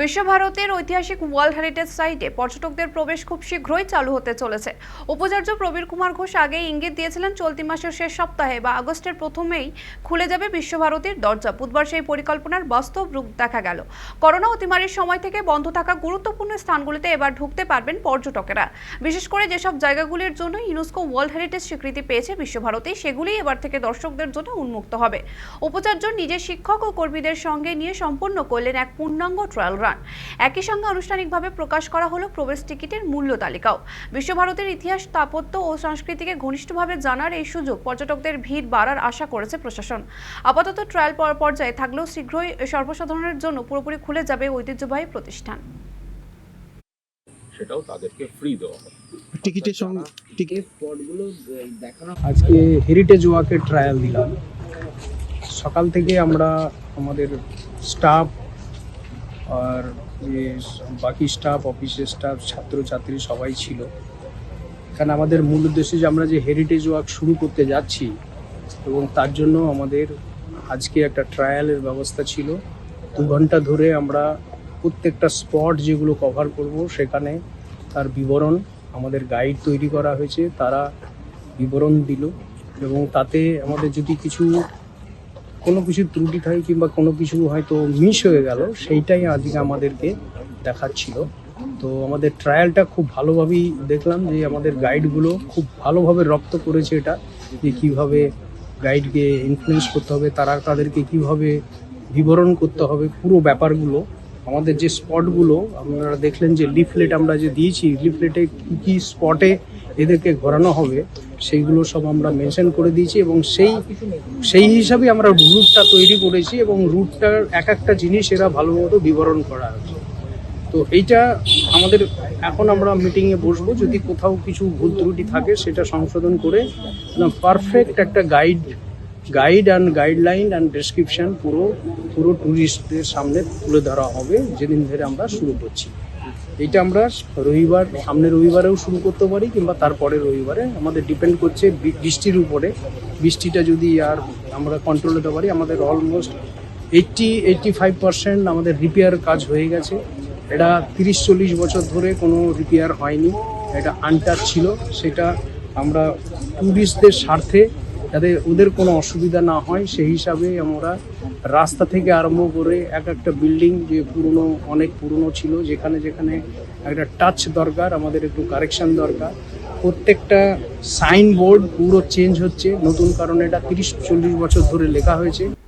বিশ্বভারতের ঐতিহাসিক world heritage সাইটে পর্যটকদের প্রবেশ খুব শীঘ্রই চালু হতে চলেছে। উপাচার্য প্রবীর কুমার ঘোষ আগেই ইঙ্গিত দিয়েছিলেন, চলতি মাসের শেষ সপ্তাহে বা আগস্টের প্রথমেই খুলে যাবে বিশ্বভারতীর দরজা। বুধবার সেই পরিকল্পনার বাস্তব রূপ দেখা গেল। করোনা অতিমারির সময় থেকে বন্ধ থাকা গুরুত্বপূর্ণ স্থানগুলিতে এবার ঢুকতে পারবেন পর্যটকেরা। বিশেষ করে যেসব জায়গাগুলির জন্য ইউনেস্কো ওয়ার্ল্ড হেরিটেজ স্বীকৃতি পেয়েছে বিশ্বভারতী সেগুলি এবার থেকে দর্শকদের জন্য উন্মুক্ত হবে। উপাচার্য নিজের শিক্ষক ও কর্মীদের সঙ্গে নিয়ে সম্পন্ন করলেন এক পূর্ণাঙ্গ ট্রায়াল রান একই সঙ্গে আনুষ্ঠানিকভাবে প্রকাশ করা হলো প্রবেশ টিকিটের মূল্য তালিকাও। বিশ্বভারতের ইতিহাস স্থাপত্য ও সংস্কৃতিকে ঘনিষ্ঠভাবে জানার এই সুযোগ পর্যটকদের ভিড় বাড়ার আশা করেছে প্রশাসন। আপাতত ট্রায়াল পর- পর্যায়ে থাকলেও শীঘ্রই সর্বসাধারণের জন্য পুরোপুরি খুলে যাবে ঐতিহ্যবাহী প্রতিষ্ঠান। সেটাও তাদেরকে ফ্রি দেওয়া হবে। টিকিটের সঙ্গে টিকিট স্পটগুলো দেখানো আজকে হেরিটেজ ওয়াকের ট্রায়াল দিলাম। সকাল থেকে আমরা আমাদের স্টাফ আর বাকি স্টাফ অফিসের স্টাফ ছাত্রছাত্রী সবাই ছিল। কারণ আমাদের মূল উদ্দেশ্য যে আমরা যে হেরিটেজ ওয়ার্ক শুরু করতে যাচ্ছি এবং তার জন্য আমাদের আজকে একটা ট্রায়ালের ব্যবস্থা ছিল। দু ঘণ্টা ধরে আমরা প্রত্যেকটা স্পট যেগুলো কভার করব, সেখানে তার বিবরণ আমাদের গাইড তৈরি করা হয়েছে, তারা বিবরণ দিল এবং তাতে আমাদের যদি কিছু কোনো কিছু ত্রুটি থাকে কিংবা কোনো কিছু হয়তো মিস হয়ে গেল, সেইটাই আজকে আমাদেরকে দেখাচ্ছিল। তো আমাদের ট্রায়ালটা খুব ভালোভাবেই দেখলাম যে আমাদের গাইডগুলো খুব ভালোভাবে রপ্ত করেছে এটা, যে কীভাবে গাইডকে ইনফ্লুয়েন্স করতে হবে, তারা তাদেরকে কীভাবে বিবরণ করতে হবে, পুরো ব্যাপারগুলো। আমাদের যে স্পটগুলো আপনারা দেখলেন যে লিফলেট আমরা যে দিয়েছি লিফলেটে কী কী স্পটে এদেরকে ঘোরানো হবে সেইগুলো সব আমরা মেনশন করে দিয়েছি এবং সেই সেই হিসাবে আমরা রুটটা তৈরি করেছি এবং রুটটার এক একটা জিনিস এরা ভালো মতো বিবরণ করা আছে। তো এইটা আমাদের, এখন আমরা মিটিংয়ে বসবো, যদি কোথাও কিছু ভুল ত্রুটি থাকে সেটা সংশোধন করে পারফেক্ট একটা guide guide and guideline and description পুরো পুরো ট্যুরিস্টদের সামনে তুলে ধরা হবে, যেদিন ধরে আমরা শুরু করছি। এইটা আমরা রবিবার, সামনে রবিবারেও শুরু করতে পারি, কিংবা তারপরে রবিবারে। আমাদের ডিপেন্ড করছে বৃষ্টির উপরে। বৃষ্টিটা যদি আর আমরা কন্ট্রোল হতে পারি, আমাদের almost eighty eighty five percent আমাদের রিপেয়ার কাজ হয়ে গেছে। এটা তিরিশ, চল্লিশ বছর ধরে কোনো রিপেয়ার হয়নি। এটা আনটাচ ছিল। সেটা আমরা ট্যুরিস্টদের স্বার্থে যাতে ওদের কোনো অসুবিধা না হয়, সেই হিসাবে আমরা রাস্তা থেকে আরম্ভ করে এক একটা বিল্ডিং যে পুরনো, অনেক পুরনো ছিল, যেখানে যেখানে একটা টাচ দরকার, আমাদের একটু কারেকশান দরকার। প্রত্যেকটা সাইনবোর্ড পুরো চেঞ্জ হচ্ছে। নতুন কারণে এটা তিরিশ, চল্লিশ বছর ধরে লেখা হয়েছে।